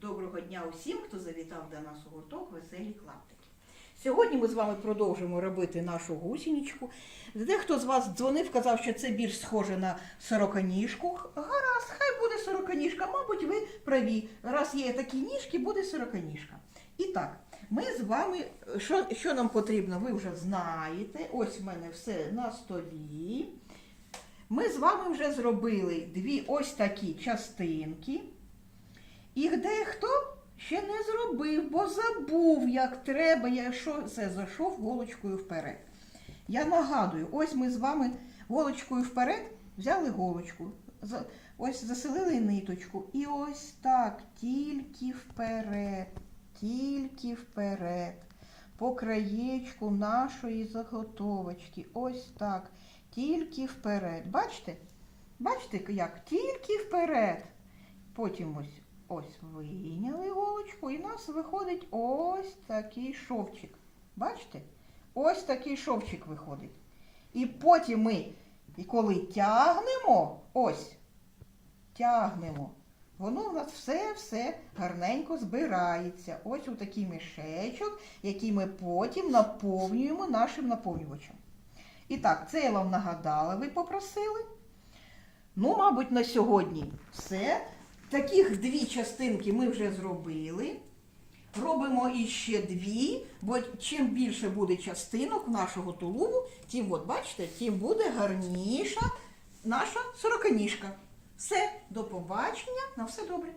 Доброго дня усім, хто завітав до нас у гурток Веселі клаптики. Сьогодні ми з вами продовжуємо робити нашу гусінічку. Дехто з вас дзвонив, казав, що це більш схоже на сороконіжку. Гаразд, хай буде сороконіжка, мабуть, ви праві. Раз є такі ніжки, буде сороконіжка. І так, ми з вами, що, що нам потрібно, ви вже знаєте. Ось в мене все на столі. Ми з вами вже зробили дві ось такі частинки. І дехто ще не зробив, бо забув, як треба, якщо це зайшов голочкою вперед. Я нагадую, ось ми з вами голочкою вперед взяли голочку, ось заселили ниточку. І ось так, тільки вперед, тільки вперед. По краєчку нашої заготовочки. Ось так. Тільки вперед. Бачите? Бачите, як? Тільки вперед. Потім ось ось вийняли голочку, і в нас виходить ось такий шовчик. Бачите? Ось такий шовчик виходить. І потім ми, і коли тягнемо, ось, тягнемо, воно у нас все-все гарненько збирається. Ось у такий мішечок, який ми потім наповнюємо нашим наповнювачем. І так, це я вам нагадала, ви попросили. Ну, мабуть, на сьогодні все. Таких дві частинки ми вже зробили. Робимо іще дві, бо чим більше буде частинок нашого тулубу, тим, от бачите, тим буде гарніша наша сороконіжка. Все, до побачення, на все добре.